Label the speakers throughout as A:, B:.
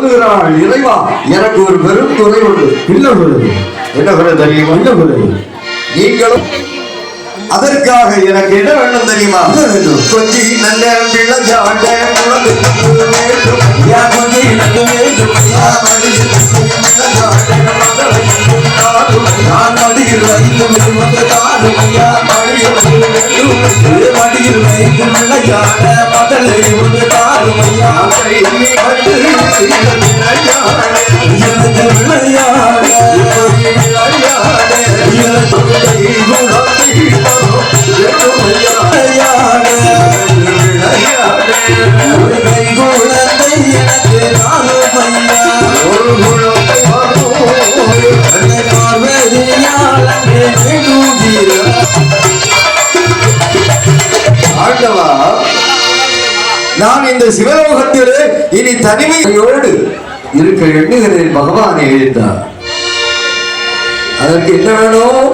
A: சொல்லுகிறாள் இறைவா எனக்கு ஒரு பெரும் குறை உண்டு.
B: இல்ல குரு
A: என்ன குறை தெரியுமா?
B: இல்ல குரு
A: நீங்களும் அதற்காக எனக்கு என்ன வேண்டும் தெரியுமா?
B: என்ன?
A: கொஞ்சி நல்ல நான்.
B: நான் மடியில் வைத்து வந்து ஐயா
A: மடியில்
B: வைத்து விளையாட மகளை வந்து காணும் ஐயா
A: கை கண்டு விளையாட.
B: எனக்கு விளையாட
A: விளையாட. நான் இந்த சிவலோகத்திலே இனி தனிமையோடு இருக்க எண்ணுகிறேன் பகவானை எழுந்தார் அதற்கு என்ன வேணும்?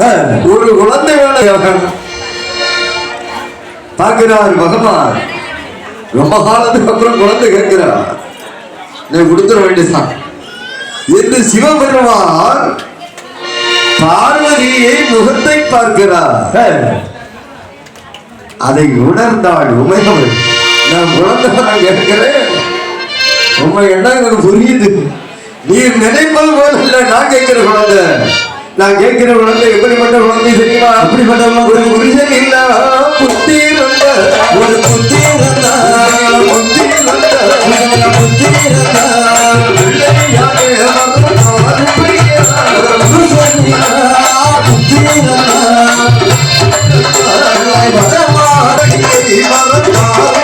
A: ஒரு குழந்தை வேணும் பார்க்கிறார் பகவான். ரொம்ப காலத்துக்கு அப்புறம் குழந்தை கேட்கிறார். நீ கொடுத்துட வேண்டியதுதான். என்று சிவபெருமான் பார்வதியை முகத்தை பார்க்கிறார். அதை உணர்ந்தாள் உமையவள் நான் குழந்தை கேட்கிறேன் உங்க இடம் எனக்கு புரியுது. நீ நினைப்பது போல இல்லை நான் கேட்கிற குழந்தை. நான் கேட்கிற குழந்தை எப்படிப்பட்ட குழந்தை தெரியுமா?
B: அப்படிப்பட்ட
A: ஒரு புரிதல் இல்ல புத்தி இருந்த
B: ஒரு புத்தி இருந்த புத்தி இருந்த. புத்தி இருந்த புத்தி இருந்த மரமா